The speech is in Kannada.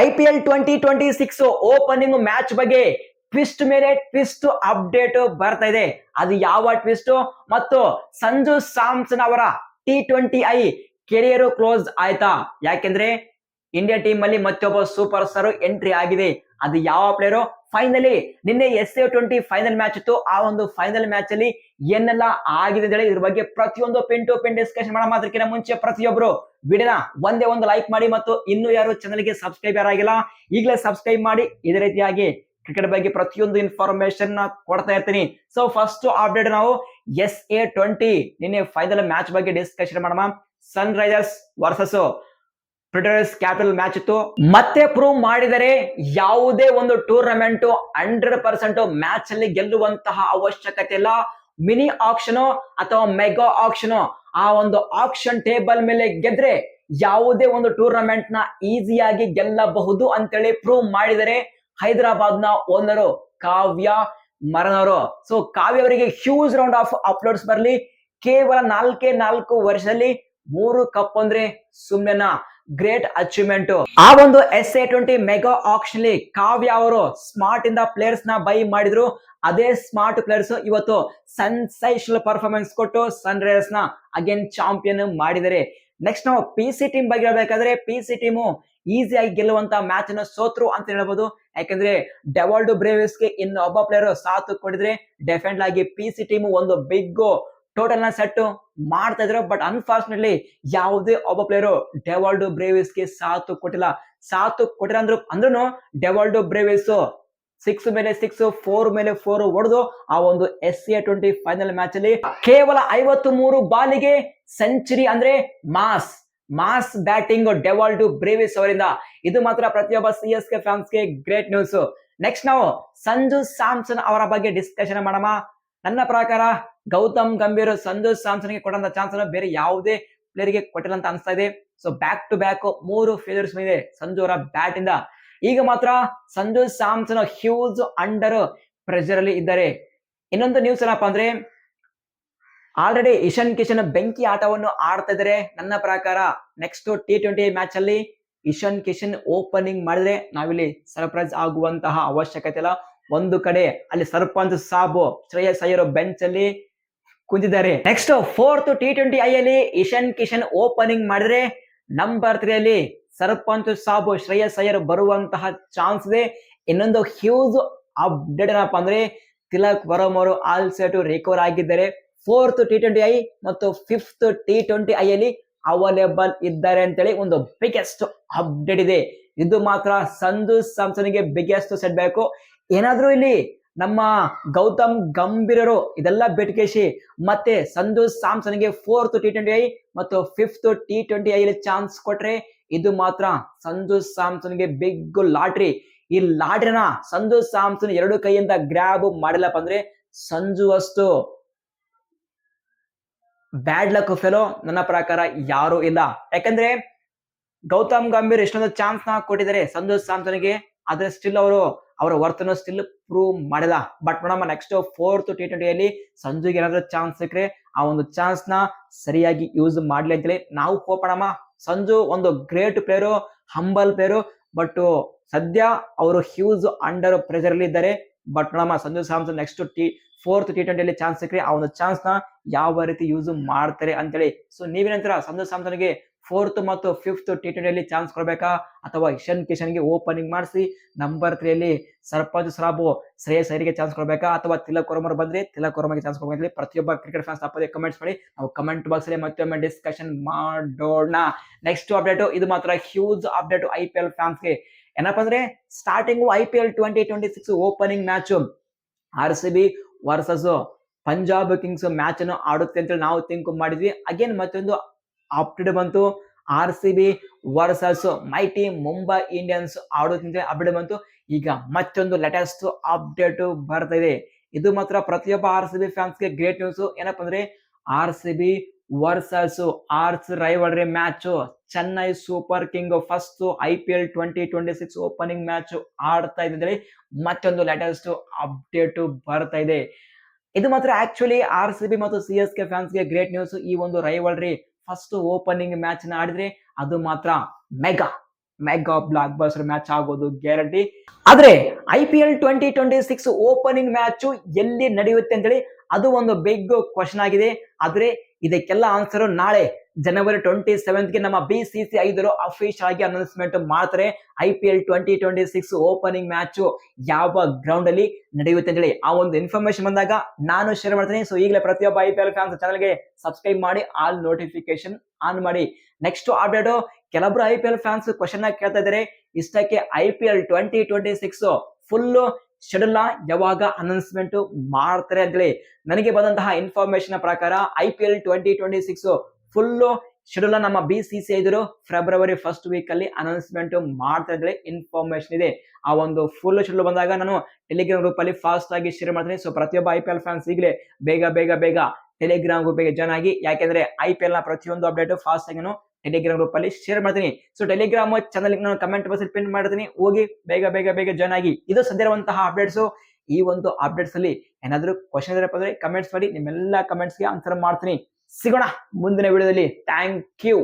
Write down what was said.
I P L twenty twenty six opening match ಬಗ್ಗೆ ಟ್ವಿಸ್ಟ್ ಮೇಲೆ ಟ್ವಿಸ್ಟ್ ಅಪ್ಡೇಟ್ ಬರ್ತಾ ಇದೆ. ಅದು ಯಾವ ಟ್ವಿಸ್ಟ್ ಮತ್ತು ಸಂಜು ಸ್ಯಾಮ್ಸನ್ ಅವರ T twenty I career close ಆಯ್ತಾ? ಯಾಕೆಂದ್ರೆ ಇಂಡಿಯಾ ಟೀಮ್ ಅಲ್ಲಿ ಮತ್ತೊಬ್ಬ ಸೂಪರ್ ಸ್ಟಾರ್ ಎಂಟ್ರಿ ಆಗಿದೆ. ಅದು ಯಾವ ಪ್ಲೇಯರು ಫೈನಲಿ ನಿನ್ನೆ S A twenty final match ಇತ್ತು. ಆ ಒಂದು ಫೈನಲ್ ಮ್ಯಾಚ್ ಅಲ್ಲಿ ಏನೆಲ್ಲ ಆಗಿದೆ ಅಂತ ಹೇಳಿ ಇದ್ರ ಬಗ್ಗೆ ಪ್ರತಿಯೊಂದು ಪಿನ್ ಟು ಪಿನ್ ಡಿಸ್ಕಷನ್ ಮಾಡೋ ಮಾತ್ರಕ್ಕಿಂತ ಮುಂಚೆ ಪ್ರತಿಯೊಬ್ಬರು ವಿಡಿಯೋನ ಒಂದೇ ಒಂದು ಲೈಕ್ ಮಾಡಿ ಮತ್ತು ಇನ್ನು ಯಾರು ಚಾನಲ್ಗೆ ಸಬ್ಸ್ಕ್ರೈಬರ್ ಆಗಿಲ್ಲ, ಈಗಲೇ ಸಬ್ಸ್ಕ್ರೈಬ್ ಮಾಡಿ. ಇದೇ ರೀತಿಯಾಗಿ ಕ್ರಿಕೆಟ್ ಬಗ್ಗೆ ಪ್ರತಿಯೊಂದು ಇನ್ಫಾರ್ಮೇಶನ್ ಕೊಡ್ತಾ ಇರ್ತೀನಿ. ಸೊ ಫಸ್ಟ್ ಅಪ್ಡೇಟ್ ನಾವು ಎಸ್ ಎ ಟ್ವೆಂಟಿ ನಿನ್ನೆ ಫೈನಲ್ ಮ್ಯಾಚ್ ಬಗ್ಗೆ ಡಿಸ್ಕಷನ್ ಮಾಡೋಣ. Sunrisers versus Pretoria capital match ಇತ್ತು. ಮತ್ತೆ ಪ್ರೂವ್ ಮಾಡಿದರೆ ಯಾವುದೇ ಒಂದು ಟೂರ್ನಮೆಂಟ್ ಹಂಡ್ರೆಡ್ ಪರ್ಸೆಂಟ್ ಮ್ಯಾಚ್ ಅಲ್ಲಿ ಗೆಲ್ಲುವಂತಹ ಅವಶ್ಯಕತೆ ಇಲ್ಲ. ಮಿನಿ ಆಕ್ಷನ್ ಅಥವಾ ಮೆಗಾ ಆಕ್ಷನ್ ಆ ಒಂದು ಆಕ್ಷನ್ ಟೇಬಲ್ ಮೇಲೆ ಗೆದ್ರೆ ಯಾವುದೇ ಒಂದು ಟೂರ್ನಮೆಂಟ್ನ ಈಸಿಯಾಗಿ ಗೆಲ್ಲಬಹುದು ಅಂತೇಳಿ ಪ್ರೂವ್ ಮಾಡಿದರೆ ಹೈದರಾಬಾದ್ನ ಓನರು ಕಾವ್ಯ ಮರನವರು ಸೊ ಕಾವ್ಯ ಅವರಿಗೆ ಹ್ಯೂಜ್ ರೌಂಡ್ ಆಫ್ ಅಪ್ಲೋಡ್ಸ್ ಬರಲಿ. ಕೇವಲ ನಾಲ್ಕೇ ನಾಲ್ಕು ವರ್ಷದಲ್ಲಿ ಮೂರು ಕಪ್ ಅಂದ್ರೆ ಸುಮ್ನೆನಾ. Great achievement. ಆ ಒಂದು S A twenty mega auction ಲಿ ಕಾವ್ಯ ಅವರು ಸ್ಮಾರ್ಟ್ ಇಂದ ಪ್ಲೇಯರ್ಸ್ನ ಬೈ ಮಾಡಿದ್ರು. ಅದೇ ಸ್ಮಾರ್ಟ್ ಪ್ಲೇಯರ್ಸ್ ಇವತ್ತು ಸನ್ಸೈಷನಲ್ ಪರ್ಫಾರ್ಮೆನ್ಸ್ ಕೊಟ್ಟು ಸನ್ ರೈಸರ್ಸ್ನ ಅಗೇನ್ ಚಾಂಪಿಯನ್ ಮಾಡಿದರೆ ನೆಕ್ಸ್ಟ್ ನಾವು ಪಿ ಸಿ ಟೀಮ್ ಬಗ್ಗೆ ಹೇಳ್ಬೇಕಾದ್ರೆ ಪಿ ಸಿ ಟೀಮು ಈಸಿಯಾಗಿ ಗೆಲ್ಲುವಂತ ಮ್ಯಾಚ್ ಅನ್ನು ಸೋತ್ರು ಅಂತ ಹೇಳ್ಬೋದು. ಯಾಕಂದ್ರೆ ಡೆವಾಲ್ಡ್ ಬ್ರೇವಿಸ್ಗೆ ಇನ್ನೊಬ್ಬ ಪ್ಲೇಯರ್ ಸಾಥ್ ಕೊಡಿದ್ರೆ ಡೆಫಿನೆಟ್ ಆಗಿ ಪಿ ಸಿ ಟೀಮ್ ಒಂದು ಬಿಗ್ ಟೋಟಲ್ನ ಸೆಟ್ ಮಾಡ್ತಾ ಇದ್ರು ಬಟ್ ಅನ್ಫಾರ್ಚುನೇಟ್ಲಿ ಯಾವುದೇ ಒಬ್ಬ ಪ್ಲೇಯರು ಡೆವಾಲ್ಡ್ ಬ್ರೇವಿಸ್ಗೆ ಸಾಥ್ ಕೊಟ್ಟಿಲ್ಲ. ಸಾಥ್ ಕೊಟ್ಟಿಲ್ಲ ಅಂದ್ರು ಅಂದ್ರೂ ಡೆವಾಲ್ಡ್ ಬ್ರೇವಿಸ್ ಸಿಕ್ಸ್ ಮೇಲೆ ಸಿಕ್ಸ್ ಫೋರ್ ಮೇಲೆ ಫೋರ್ ಹೊಡೆದು ಆ ಒಂದು S C twenty final match ಅಲ್ಲಿ ಕೇವಲ ಐವತ್ತು ಮೂರು ಬಾಲಿಗೆ ಸೆಂಚುರಿ ಅಂದ್ರೆ mass mass batting Dewald Brevis ಅವರಿಂದ. ಇದು ಮಾತ್ರ ಪ್ರತಿಯೊಬ್ಬ ಸಿ ಎಸ್ ಕೆ ಫ್ಯಾನ್ಸ್ಗೆ ಗ್ರೇಟ್ ನ್ಯೂಸ್ ನೆಕ್ಸ್ಟ್ ನಾವು ಸಂಜು ಸ್ಯಾಮ್ಸನ್ ಅವರ ಬಗ್ಗೆ ಡಿಸ್ಕಷನ್ ಮಾಡೋಣ. ನನ್ನ ಪ್ರಕಾರ ಗೌತಮ್ ಗಂಭೀರ್ ಸಂಜು ಸ್ಯಾಮ್ಸನ್ಗೆ ಕೊಡಂತ ಚಾನ್ಸ್ ಬೇರೆ ಯಾವುದೇ ಪ್ಲೇಯರ್ಗೆ ಕೊಟ್ಟಿಲ್ಲ ಅಂತ ಅನಿಸ್ತಾ ಇದೆ. ಸೊ ಬ್ಯಾಕ್ ಟು ಬ್ಯಾಕ್ ಮೂರು ಫೇಲರ್ಸ್ ಇದೆ ಸಂಜು ಅವರ ಬ್ಯಾಟ್ ಇಂದ. ಈಗ ಮಾತ್ರ Sanju Samson huge under pressure ಅಲ್ಲಿ ಇದ್ದಾರೆ. ಇನ್ನೊಂದು ನ್ಯೂಸ್ ಏನಪ್ಪಾ ಅಂದ್ರೆ ಆಲ್ರೆಡಿ ಇಶಾನ್ ಕಿಶನ್ ಬೆಂಕಿ ಆಟವನ್ನು ಆಡ್ತಾ ಇದ್ದಾರೆ. ನನ್ನ ಪ್ರಕಾರ ನೆಕ್ಸ್ಟ್ ಟಿ ಟ್ವೆಂಟಿ ಮ್ಯಾಚ್ ಅಲ್ಲಿ ಇಶಾನ್ ಕಿಶನ್ ಓಪನಿಂಗ್ ಮಾಡಿದ್ರೆ ನಾವಿಲ್ಲಿ ಸರ್ಪ್ರೈಸ್ ಆಗುವಂತಹ ಅವಶ್ಯಕತೆ ಇಲ್ಲ. ಒಂದು ಕಡೆ ಅಲ್ಲಿ ಸರ್ಪಂಚ್ ಸಾಬು ಶ್ರೇಯಸ್ ಅಯ್ಯರ್ ಬೆಂಚ್ ಅಲ್ಲಿ ಕುಂತಿದ್ದಾರೆ. Next fourth T twenty I ಅಲ್ಲಿ ಇಶನ್ ಕಿಶನ್ ಓಪನಿಂಗ್ ಮಾಡಿದ್ರೆ ನಂಬರ್ ತ್ರೀ ಅಲ್ಲಿ ಸರ್ಪಂಚ್ ಸಾಬು ಶ್ರೇಯಸ್ ಅಯ್ಯರ್ ಬರುವಂತಹ ಚಾನ್ಸ್ ಇದೆ. ಇನ್ನೊಂದು ಹ್ಯೂಜ್ ಅಪ್ಡೇಟ್ ಏನಪ್ಪಾ ಅಂದ್ರೆ ತಿಲಕ್ ವರಮ್ ಅವರು ಆಲ್ ಸೆಟ್ ರಿಕವರ್ ಆಗಿದ್ದಾರೆ. ಫೋರ್ತ್ ಟಿ ಟ್ವೆಂಟಿ ಐ ಮತ್ತು ಫಿಫ್ತ್ ಟಿ ಟ್ವೆಂಟಿ ಐ ಅಲ್ಲಿ ಅವೈಲೇಬಲ್ ಇದ್ದಾರೆ ಅಂತೇಳಿ ಒಂದು ಬಿಗ್ಗೆಸ್ಟ್ ಅಪ್ಡೇಟ್ ಇದೆ. ಇದು ಮಾತ್ರ ಸಂಜು ಸ್ಯಾಮ್ಸನ್ಗೆ ಬಿಗ್ಗೆಸ್ಟ್ ಸೆಟ್ ಬೇಕು ಏನಾದ್ರೂ ಇಲ್ಲಿ ನಮ್ಮ ಗೌತಮ್ ಗಂಭೀರರು ಇದೆಲ್ಲ ಬೆಟ್ಕೇಶಿ ಮತ್ತೆ ಸಂಧು ಸ್ಯಾಮ್ಸನ್ಗೆ ಫೋರ್ತ್ ಟಿ ಟ್ವೆಂಟಿ ಐ ಮತ್ತು fifth T twenty I chance ಕೊಟ್ರೆ ಇದು ಮಾತ್ರ ಸಂಜು ಸ್ಯಾಮ್ಸನ್ಗೆ ಬಿಗ್ ಲಾಟ್ರಿ. ಈ ಲಾಟ್ರಿನ ಸಂಧು ಸ್ಯಾಮ್ಸನ್ ಎರಡು ಕೈಯಿಂದ ಗ್ರ್ಯಾಬ್ ಮಾಡಿಲ್ಲಪ್ಪ ಅಂದ್ರೆ ಸಂಜು ಅಷ್ಟು ಬ್ಯಾಡ್ ಲಕ್ ಫೆಲೋ ನನ್ನ ಪ್ರಕಾರ ಯಾರು ಇಲ್ಲ. ಯಾಕಂದ್ರೆ ಗೌತಮ್ ಗಂಭೀರ್ ಎಷ್ಟೊಂದು ಚಾನ್ಸ್ನ ಕೊಟ್ಟಿದ್ದಾರೆ ಸಂಜು ಸ್ಯಾಮ್ಸನ್ಗೆ, ಆದ್ರೆ ಸ್ಟಿಲ್ ಅವರು ಅವರ ವರ್ತನ ಸ್ಟಿಲ್ ಪ್ರೂವ್ ಮಾಡಿಲ್ಲ. ಬಟ್ ನೋಡಮ್ಮ ನೆಕ್ಸ್ಟ್ ಫೋರ್ತ್ ಟಿ ಟ್ವೆಂಟಿಯಲ್ಲಿ ಸಂಜುಗೆ ಏನಾದ್ರೂ ಚಾನ್ಸ್ ಸಿಕ್ಕರೆ ಆ ಒಂದು ಚಾನ್ಸ್ನ ಸರಿಯಾಗಿ ಯೂಸ್ ಮಾಡ್ಲಿ ಅಂತೇಳಿ ನಾವು ಕೋಪಣಮ್ಮ ಸಂಜು ಒಂದು great player humble player but ಸದ್ಯ ಅವರು ಹ್ಯೂಸ್ ಅಂಡರ್ ಪ್ರೆಷರ್ ಅಲ್ಲಿ ಇದ್ದಾರೆ. ಬಟ್ ನೋಡಮ್ಮ Sanju Samson next T fourth T ಟ್ವೆಂಟಿಯಲ್ಲಿ chance ಸಿಕ್ಕರೆ ಆ ಒಂದು ಚಾನ್ಸ್ನ ಯಾವ ರೀತಿ ಯೂಸ್ ಮಾಡ್ತಾರೆ ಅಂತೇಳಿ. ಸೊ ನೀವೇನಂತೀರ ಸಂಜು ಸ್ಯಾಮ್ಸನ್ಗೆ ಫೋರ್ತ್ ಮತ್ತು ಫಿಫ್ತ್ ಟಿ ಟ್ವೆಂಟಿಯಲ್ಲಿ ಚಾನ್ಸ್ ಕೊಡಬೇಕಾ? ಅಥವಾ ಇಶನ್ ಕಿಶನ್ಗೆ ಓಪನಿಂಗ್ ಮಾಡಿಸಿ ನಂಬರ್ ತ್ರೀಯಲ್ಲಿ ಸರ್ಪಂಚ್ ಸರಾಬು ಶ್ರೇಯಸ್ ಐರಿಗೆ ಚಾನ್ಸ್ ಕೊಡಬೇಕಾ? ಅಥವಾ ತಿಲಕ್ ವರ್ಮರ್ ಬಂದ್ರೆ ತಿಲಕ್ ಚಾನ್ಸ್ ಕೊಡಬೇಕು ಪ್ರತಿಯೊಬ್ಬ ಕ್ರಿಕೆಟ್ ಫ್ಯಾನ್ಸ್ ತಪ್ಪದೆ ಕಮೆಂಟ್ಸ್ ಮಾಡಿ. ನಾವು ಕಮೆಂಟ್ ಬಾಕ್ಸ್ ಅಲ್ಲಿ ಮತ್ತೊಮ್ಮೆ ಡಿಸ್ಕಷನ್ ಮಾಡೋಣ. ನೆಕ್ಸ್ಟ್ ಅಪ್ಡೇಟ್ ಇದು ಮಾತ್ರ huge update I P L ಫ್ಯಾನ್ಸ್ಗೆ ಏನಪ್ಪ ಅಂದ್ರೆ starting I P L twenty twenty six opening match R C B versus Punjab Kings match ಅನ್ನು ಆಡುತ್ತೆ ಅಂತೇಳಿ ನಾವು ತಿಂಕ್ ಮಾಡಿದ್ವಿ. ಅಗೇನ್ ಮತ್ತೊಂದು ಅಪ್ಡೇಟ್ ಬಂತು. R C B, versus, mighty, Mumbai Indians ಆಡೋದ್ರಿಂದ ಅಪ್ಡೇಟ್ ಬಂತು. ಈಗ ಮತ್ತೊಂದು ಲೇಟೆಸ್ಟ್ ಅಪ್ಡೇಟ್ ಬರ್ತಾ ಇದೆ. ಇದು ಮಾತ್ರ ಪ್ರತಿಯೊಬ್ಬ ಆರ್ ಸಿ ಬಿ ಫ್ಯಾನ್ಸ್ಗೆ ಗ್ರೇಟ್ ನ್ಯೂಸ್ ಏನಪ್ಪ ಅಂದ್ರೆ R C B versus, arch rivalry match Chennai super king first I P L twenty twenty six opening match ಆಡ್ತಾ ಇದೆ ಮತ್ತೊಂದು ಲೇಟೆಸ್ಟ್ ಅಪ್ಡೇಟ್ ಬರ್ತಾ ಇದೆ. ಇದು ಮಾತ್ರ ಆಕ್ಚುಲಿ ಆರ್ ಸಿ ಬಿ ಮತ್ತು ಸಿ ಎಸ್ ಕೆ ಫ್ಯಾನ್ಸ್ಗೆ ಗ್ರೇಟ್ ನ್ಯೂಸ್ ಈ ಒಂದು ರೈವಲ್ರಿ ಫಸ್ಟ್ ಓಪನಿಂಗ್ ಮ್ಯಾಚ್ ಆಡಿದ್ರೆ ಅದು ಮಾತ್ರ mega mega blockbuster match ಆಗೋದು ಗ್ಯಾರಂಟಿ ಆದ್ರೆ I P L twenty twenty six opening match ಎಲ್ಲಿ ನಡೆಯುತ್ತೆ ಅಂತೇಳಿ ಅದು ಒಂದು ಬಿಗ್ ಕ್ವಶನ್ ಆಗಿದೆ. ಆದ್ರೆ ಇದಕ್ಕೆಲ್ಲ ಆನ್ಸರ್ ನಾಳೆ ಜನವರಿ ಟ್ವೆಂಟಿ ಸೆವೆಂತ್ಗೆ ನಮ್ಮ ಬಿ ಸಿ ಸಿ ಐದರು ಅಫಿಷಿಯಲ್ ಆಗಿ ಅನೌನ್ಸ್ಮೆಂಟ್ ಮಾಡ್ತಾರೆ I P L twenty twenty six opening match ಯಾವ ಗ್ರೌಂಡ್ ಅಲ್ಲಿ ನಡೆಯುತ್ತೆ ಅಂತ ಹೇಳಿ. ಆ ಒಂದು ಇನ್ಫಾರ್ಮೇಶನ್ ಬಂದಾಗ ನಾನು ಶೇರ್ ಮಾಡ್ತೀನಿ. ಸೊ ಈಗಲೇ ಪ್ರತಿಯೊಬ್ಬ ಐ ಪಿ ಎಲ್ ಫ್ಯಾನ್ಸ್ ಚಾನಲ್ಗೆ ಸಬ್ಸ್ಕ್ರೈಬ್ ಮಾಡಿ ಆಲ್ ನೋಟಿಫಿಕೇಶನ್ ಆನ್ ಮಾಡಿ. ನೆಕ್ಸ್ಟ್ ಅಪ್ಡೇಟ್ ಕೆಲವೊಬ್ರು I P L fans question ಕೇಳ್ತಾ ಇದ್ದಾರೆ. ಇಷ್ಟಕ್ಕೆ I P L twenty twenty six full schedule ಯಾವಾಗ ಅನೌನ್ಸ್ಮೆಂಟ್ ಮಾಡ್ತಾರೆ ಅಂತೇಳಿ ನನಗೆ ಬಂದಂತಹ ಇನ್ಫಾರ್ಮೇಶನ್ ಪ್ರಕಾರ I P L twenty twenty six full schedule ನಮ್ಮ ಬಿ ಸಿ ಸಿ ಐದರು ಫೆಬ್ರವರಿ ಫಸ್ಟ್ ವೀಕ್ ಅಲ್ಲಿ ಅನೌನ್ಸ್ಮೆಂಟ್ ಮಾಡ್ತಾ ಇದ್ರೆ ಇನ್ಫಾರ್ಮೇಶನ್ ಇದೆ. ಆ ಒಂದು ಫುಲ್ ಶೆಡ್ಯೂಲ್ ಬಂದಾಗ ನಾನು ಟೆಲಿಗ್ರಾಮ್ ಗ್ರೂಪ್ ಅಲ್ಲಿ ಫಾಸ್ಟ್ ಆಗಿ ಶೇರ್ ಮಾಡ್ತೀನಿ. ಸೊ ಪ್ರತಿಯೊಬ್ಬ ಐ ಪಿ ಎಲ್ ಫ್ಯಾನ್ಸ್ ಈಗಲೇ ಬೇಗ ಬೇಗ ಬೇಗ ಟೆಲಿಗ್ರಾಮ್ ಗ್ರೂಪ್ಗೆ ಜಾಯ್ನ್ ಆಗಿ, ಯಾಕೆಂದ್ರೆ ಐ ಪಿ ಎಲ್ನ ಪ್ರತಿಯೊಂದು ಅಪ್ಡೇಟ್ ಫಾಸ್ಟ್ ಆಗಿ ನಾನು ಟೆಲಿಗ್ರಾಮ್ ಗ್ರೂಪ್ ಅಲ್ಲಿ ಶೇರ್ ಮಾಡ್ತೀನಿ. ಸೊ ಟೆಲಿಗ್ರಾಮ್ ಚಾನಲ್ ನಾನು ಕಮೆಂಟ್ ಬಾಕ್ಸ್ ಪಿನ್ ಮಾಡ್ತೀನಿ. ಹೋಗಿ, ಬೇಗ ಬೇಗ ಬೇಗ ಜಾಯ್ನ್ ಆಗಿ. ಇದು ಸದ್ಯ ಇರುವಂತಹ ಅಪ್ಡೇಟ್ಸ್ ಈ ಒಂದು ಅಪ್ಡೇಟ್ಸ್ ಅಲ್ಲಿ ಏನಾದರೂ ಕ್ವಶನ್ ಇದ್ರೆ ಕಮೆಂಟ್ಸ್ ಮಾಡಿ, ನಿಮ್ಮೆಲ್ಲ ಕಮೆಂಟ್ಸ್ಗೆ ಆನ್ಸರ್ ಮಾಡ್ತೀನಿ. ಸಿಗೋಣ ಮುಂದಿನ ವಿಡಿಯೋದಲ್ಲಿ. Thank you